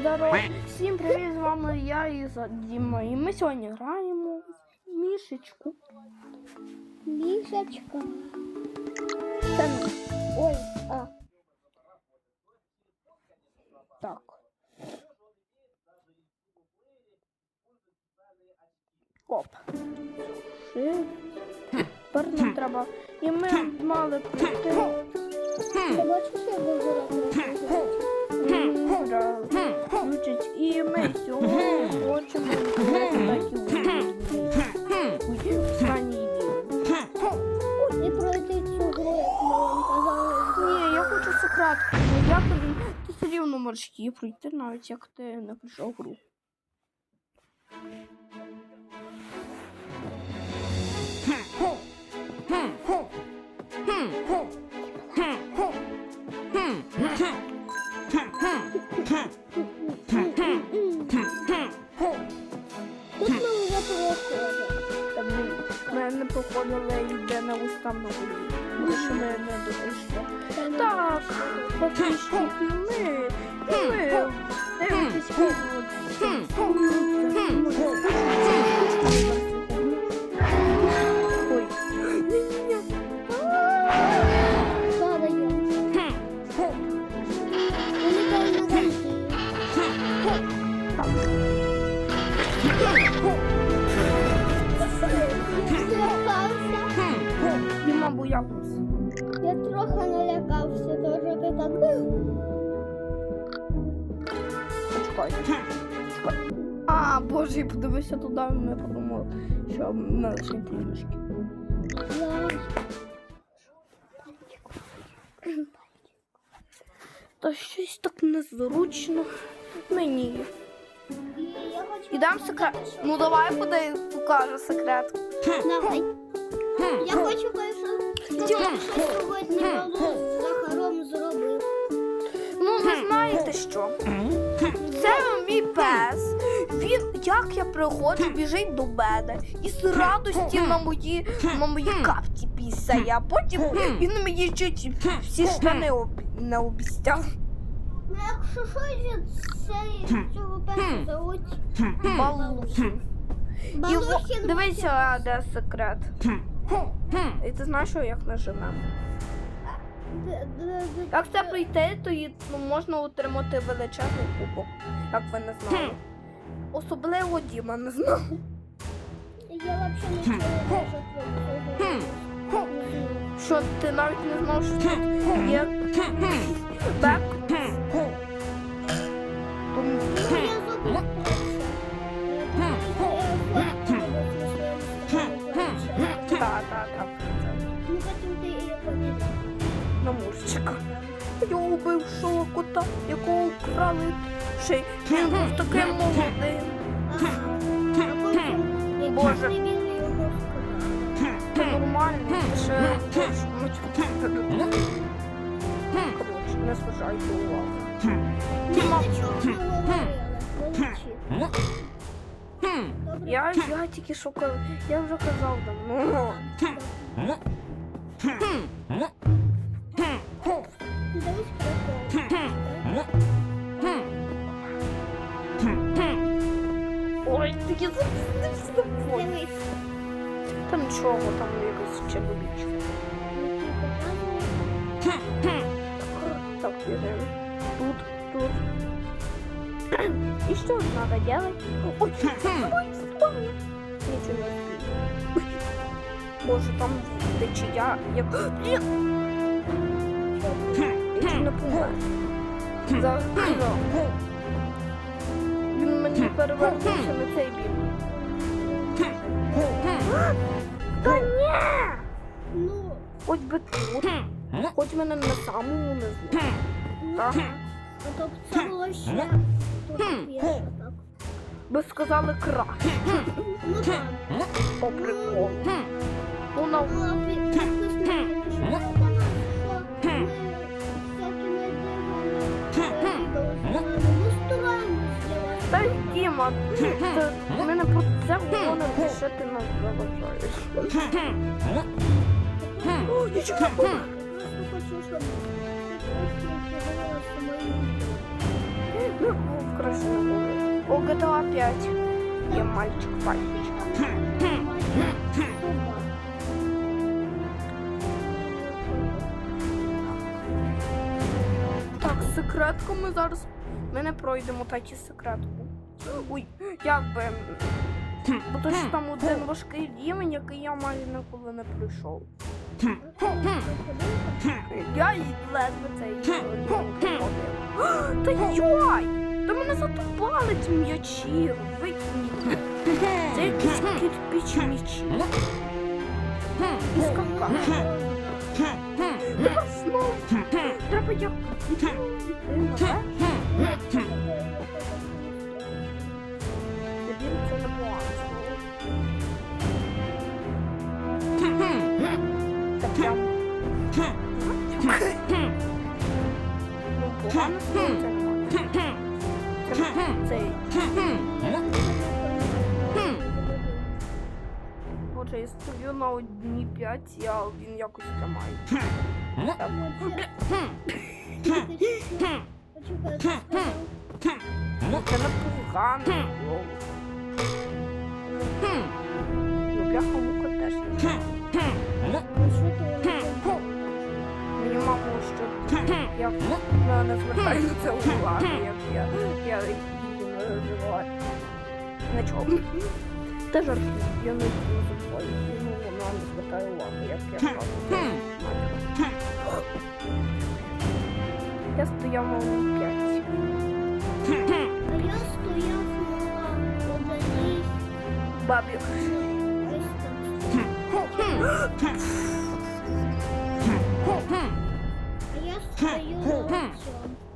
Здорово! Всім привіт! З вами я Іза Діма. І ми сьогодні граємо в мішечку. Мішечка. Це Ой, а. так. Оп. Ши. Тепер нам треба. І ми мали прийти. Ти бачиш, я буду Ура. Включить. І ми сьогодні хочемо такі останній відео. І пройти цю гру, як ми вам казали. Ні, я хочу секретку. Ну, Я тобі ти все рівно її пройти, навіть як ти не прийшов гру. Проходили йде на горі. Тому що ми не дійшли. Так, фактично, і ми, і ми Та щось так незручно мені. І хочу секрет. Ну давай подай, покажу секрет. Давай. Я хочу кое-що сьогодні з Захаром зробив. Ну, ви знаєте що? Це мій пес. Він, як я приходжу, біжить до мене і з радості на мої, на мої капці пісає, а потім він мені чуть всі штани об, не обіцяв. Ну, якщо що, я цей, цього песа зовуть Балухін. І во- Балухін. дивися, де секрет. І ти знаєш, що як нажимемо? Д- д- д- Як це пройти, то і, ну, можна отримати величезний кубок, як ви не знали. Особливо Діма не знав. Я взагалі не цього. Що ти навіть не знав, що тут є бек. Так, так, так. Ну, потім ти помітив. На мурчика. Я убив шого кота, якого вкрали ще й він був таким молодим. Боже. Це нормально, ще Коротше, не зважайте увагу. Діма, я, я тільки казав, я вже казав давно. Ой, такі запустився домой. Та нічого, там якось чебобіч. Так, берем. Тут, тут. И что надо делать? Ой, вспомнил. Ничего не успею. Боже, там. Блін! Я чуть не помер. За... Він мені перевернувся на цей бік. Та ні! Ну, Хоч би тут, хоч мене на самому знаю. Так? Тобто це було ще тут є так. Ви сказали краще. Ну так. По приколу. Ну, на... Ну. Ну. Та й Діма, ти- ми не про це говоримо, що ти нас заважаєш. О, Я було. просто хочу, щоб Ну, краще У GTA 5 є мальчик пальчик. Так, секретку ми зараз. Ми не пройдемо такі секретку. Ой, як би. Бо то що там один важкий рівень, який я майже ніколи не пройшов. Я їй ледве цей. Та йой! Та мене затопали ці м'ячі, викинь. Це якісь кирпич м'ячі. І скакати. Тепер знову. Треба як на одній п'ять, а він якось тримає. Ну, Це не погано. Ну, бляха мука теж не. Ну, що ти робиш? Мені мама що я не звертаю на це уваги, як я, я її не розвиваю. Нічого. Та жартую, я не забуваю. Вона не звертає уваги, як я просто. Я стояв на п'ять. А я стояв на одній Бабі. А я стою на цьому.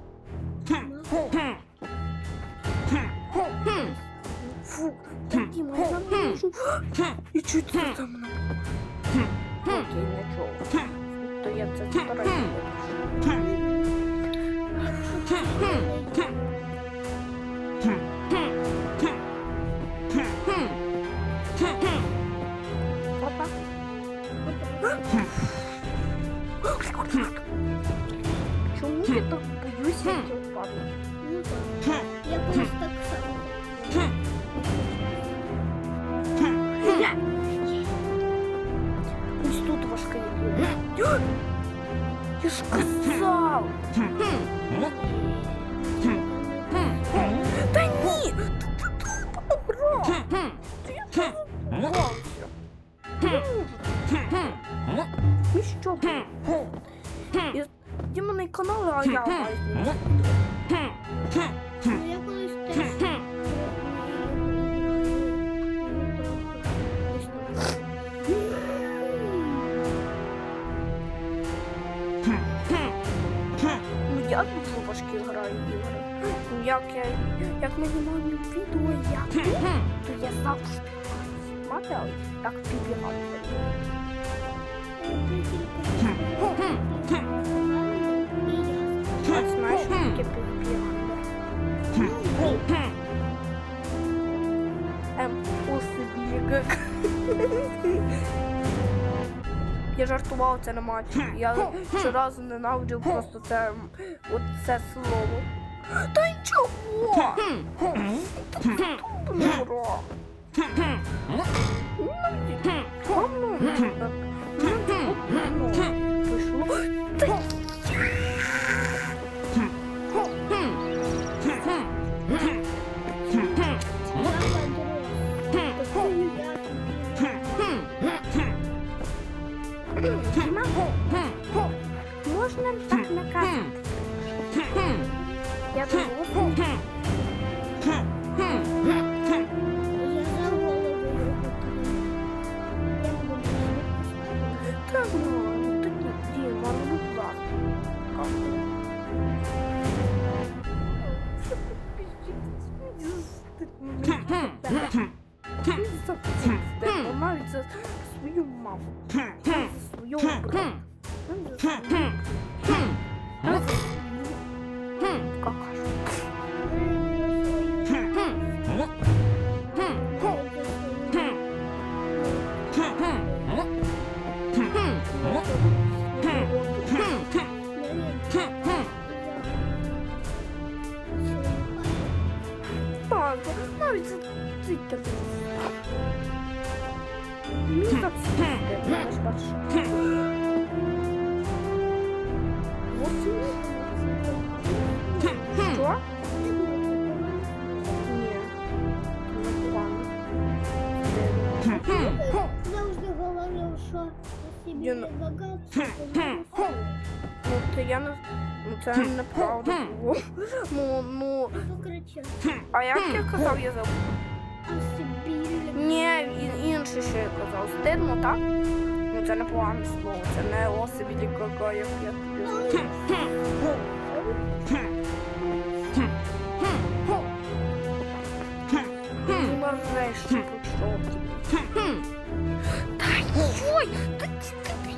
І чуть це. Окей, нічого. То я це стараюся. Якщо ти Папа. Чому я так боюся, як я впаду? Ну. Я колись так само. Ось тут важка є. Я ж казав! Та ні! Ну що? Діманий канал, а я. Дуже граю ігри. Як я, як ми знімаємо відео, я то я завжди мати, так підбігати. Знаєш, таке підбігати? Ем, усибігак. Я жартував, це на матчі. Я щоразу ненавидів просто це от це слово. Та нічого! Гра. Можна так наказати? Я думаю, навіть за цей такий. Мені так сидіти, знаєш, бачиш. Що? Ні. Не погано. Завжди говорив, що по собі Я на- багатство. Ну, це не... Неправда було. Ну, ну... А як я казав, я забув? Ні, інше ще я казав. Стидно, так? Ну, це не погане слово. Це не особі кака, як я тобі тобі. Та йой! Та ці ти...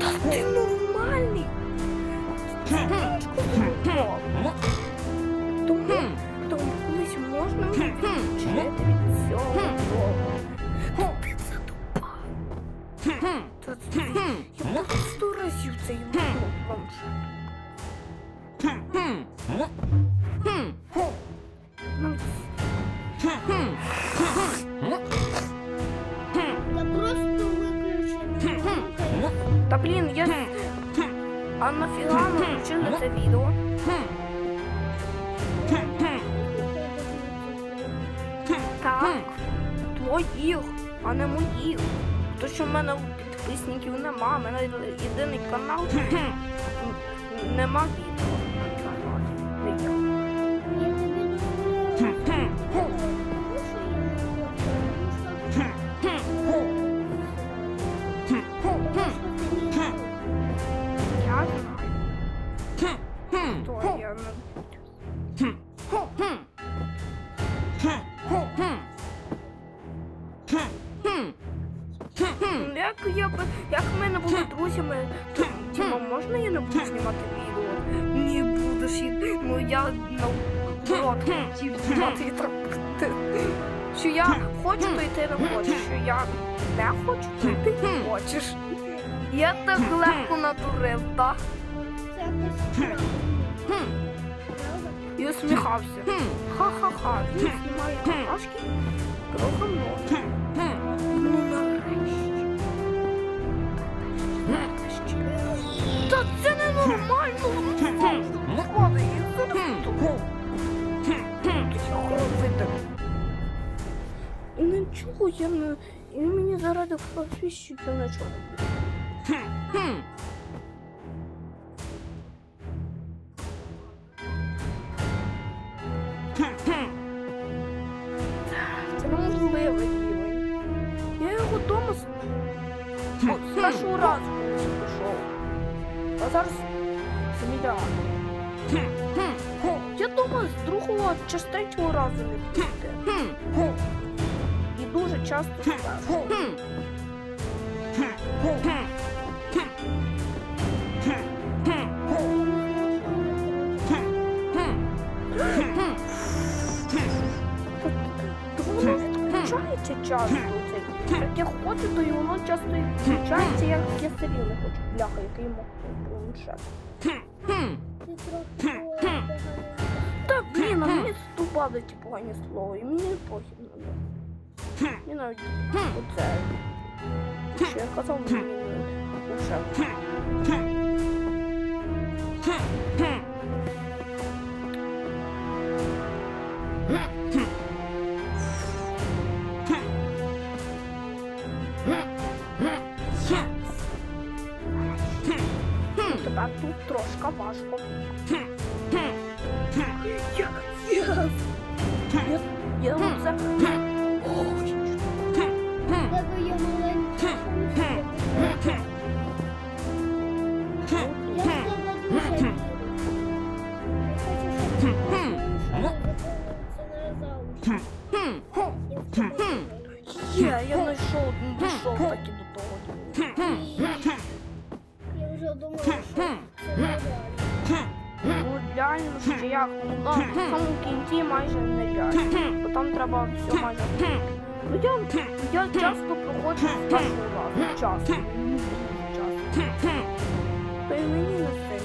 Та ти нормальний. Тому, тому колись можна цього дому. Та це... Я так Та блін, я. А нафіга ми включили це відео? Так, твоїх, а не моїх. То що в мене підписників нема, в мене єдиний канал. Нема відео хочеш. Я так легко надурив, так? Це. І усміхався. Ха-ха-ха, він знімає какашки, трохи много. Ну нарешті. Та це завжди падає. Зараз тут. Робити. Нічого я не... І мені заради не буде. Це неможливий рівень. Я його вдома з, О, з першого разу пішов. А зараз зміляю. Я вдома з разу не піти. Дуже часто воно відключається часто. Цей. Як я хочу, то і воно часто і відключається, як я все рівно хочу. Бляха, який мокрий планшет. Ти трохи поганий. Та блін, а мені ступали ті погані слова, і мені похід на них. Мені навіть оце. Що я казав, мені вже. треба все майже. Ну я, я часто проходжу з вас, часто. Часто. Та й мені на це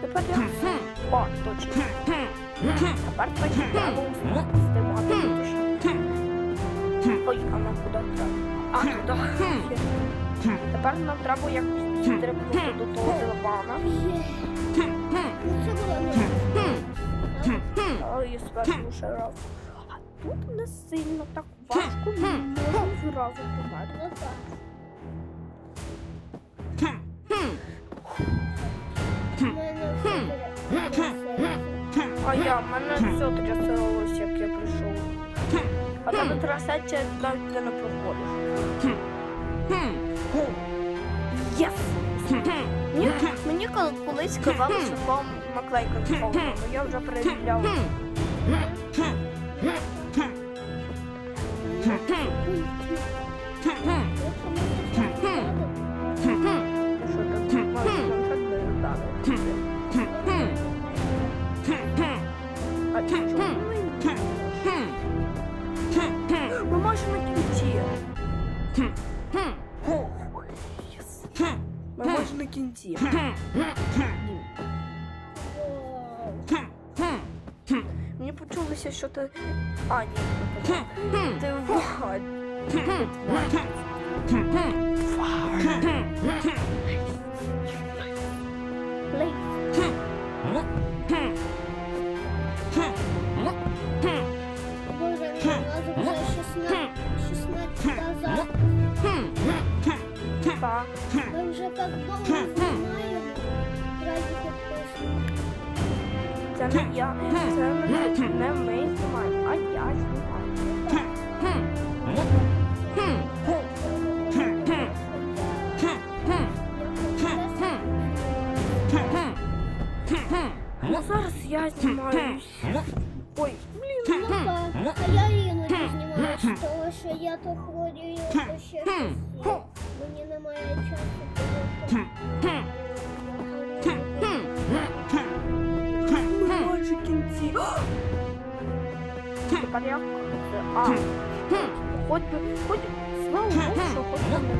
Тепер я О, точно. Тепер точно треба здимати. Ой, а нам куди треба? А, туди. Тепер нам треба якось Ну. А тут не сильно так важко, можна зразу. Ну буде. А я, в мене все трясалося, як я прийшов. А тебе трясеться, навіть не проходиш. Єс! Мені, мені колись казали, що вам наклейка сповнена, але я вже перевіряв. Що там маєш кінці. Мені почулося, що ти. А, ні. Ти вгад. Плей. Так. Ми вже так довго знімаємо. Це не я. Це не, ми знімаємо, а я знімаю. Ну зараз я знімаю. Ой, блін. Ну так, а я іноді знімаю того, що я то хворію, то ще. Мені немає часу, Ми майже кінці. Тепер? Це А. Хоч би, хоч, слава Богу, що хоч би не.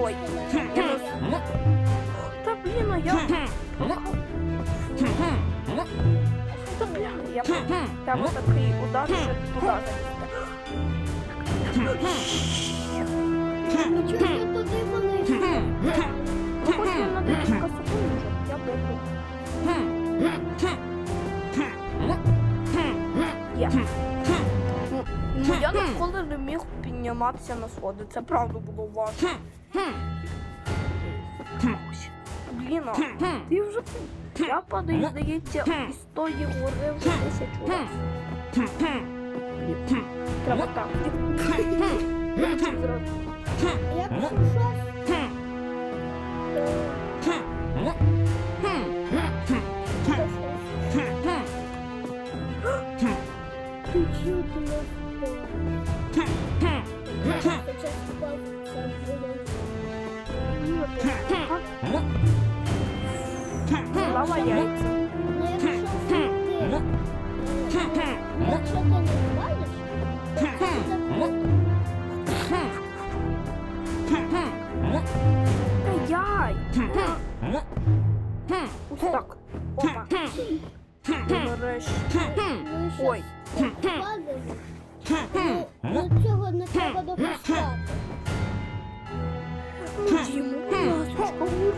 Ой, я не Та блін, а я... Та бля, я треба такий удар, що туди залізти. Туди вони? Я на. Є. Ну, я ніколи не міг підніматися на сходи. Це правда було важко. Блін, ти вже я падаю, здається, із тої гори вже тисячу разів. Треба так. Зразу. Як щось? Ти чудо не впав. Хоча яй. Ось так. Опа. Нарешті. Ой. Ну, цього не треба допускати. Ну, Дімо, будь ласка, говори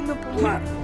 роботу. Та я чуть